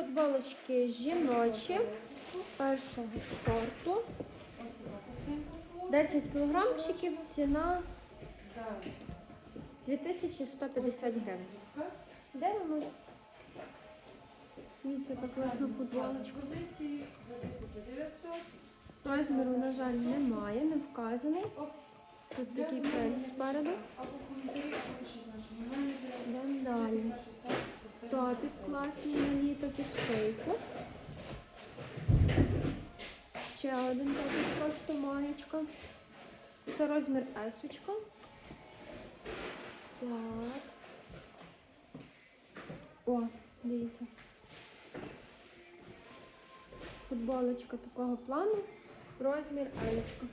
футболочки жіночі першого сорту. 10 кілограмчиків, ціна 2150 гривень. Дивимось. Дивіться, яка класна футболочка. Позиції за 1900. Розміру, на жаль, немає, не вказаний. Тут такий принт спереду. Йдемо далі. Топік класний на літо під шийку. Ще один топік просто маєчка. Це розмір есочка. Так. О, дивіться. Футболочка такого плану. Розмір елечка.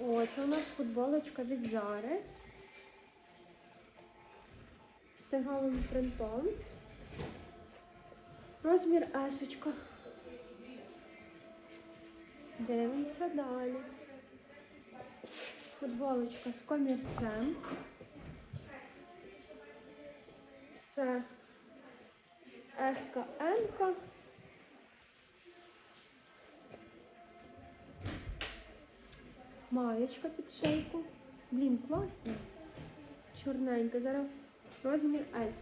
О, це у нас футболочка від Зари з тигровим принтом. Розмір есочка. Дивимося далі. Футболочка з комірцем. Це СКМ. Маєчка під шейку. Блін, класно. Чорненька. Зараз розмір L.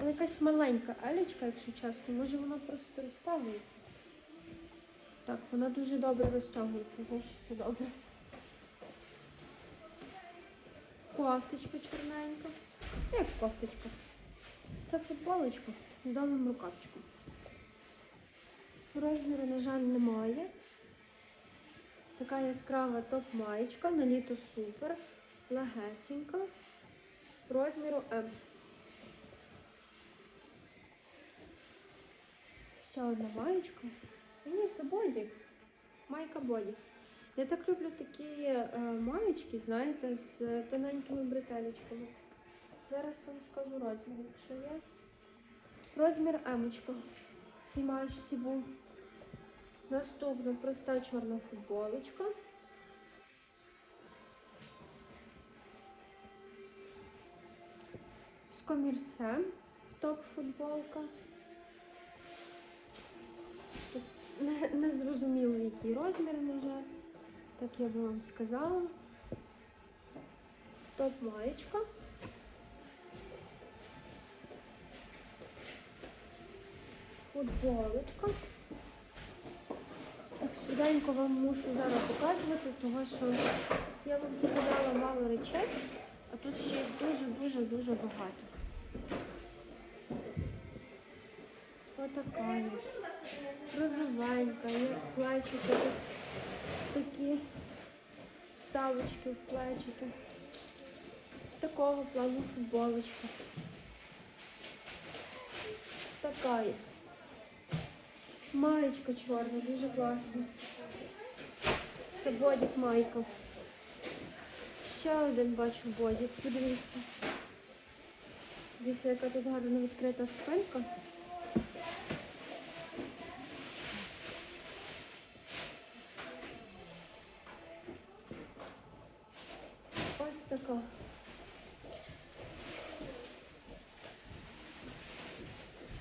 Але якась маленька елечка, якщо чесно, може вона просто розтягується. Так, вона дуже добре розтягується, значить все добре. Кофточка чорненька. Як кофточка? Це футболочка з довгим рукавчиком. Розміру, на жаль, немає. Така яскрава топ-маєчка, на літо супер, легесенька, розміру М. Ще одна маєчка. Ні, це боді. Майка боді. Я так люблю такі е, маєчки, знаєте, з тоненькими бретелечками. Зараз вам скажу розмір, якщо є. Розмір емочка. В цій маєчці був. Наступна проста чорна футболочка. Комірцем топ-футболка. Тут не, не зрозуміло, який розмір може. Так я би вам сказала. Топ-маєчка. Футболочка. Так, швиденько вам мушу зараз показувати, тому що я вам показала мало речей, а тут ще дуже-дуже-дуже багато. Отака. Розовенька, є плечики, такі вставочки в плечики. Такого плану футболочка. Така є. Маєчка чорна, дуже класна. Це бодік майка. Ще один бачу бодік, подивіться. Дивіться, яка тут гарно відкрита спинка. Ось така.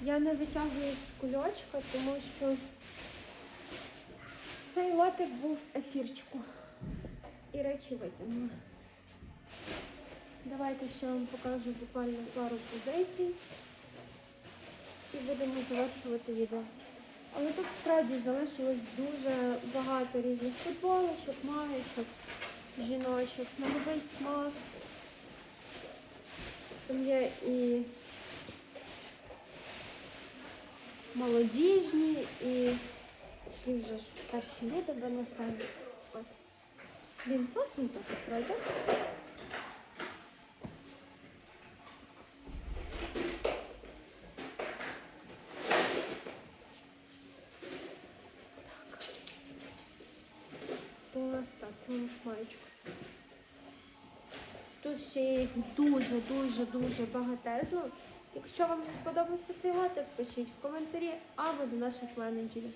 Я не витягую з кульочка, тому що цей лотик був в. І речі витягнула. Давайте ще вам покажу буквально пару позицій. І будемо завершувати відео. Але тут справді залишилось дуже багато різних футболочок, маєчок, жіночих, на новий смак. Там є і молодіжні і такі вже ж перші люди винесені. От. Він класний так, правда? Так. То мені нас так, це у нас маєчка. Тут ще є дуже-дуже-дуже багатезно. Якщо вам сподобався цей лотик, пишіть в коментарі або до наших менеджерів.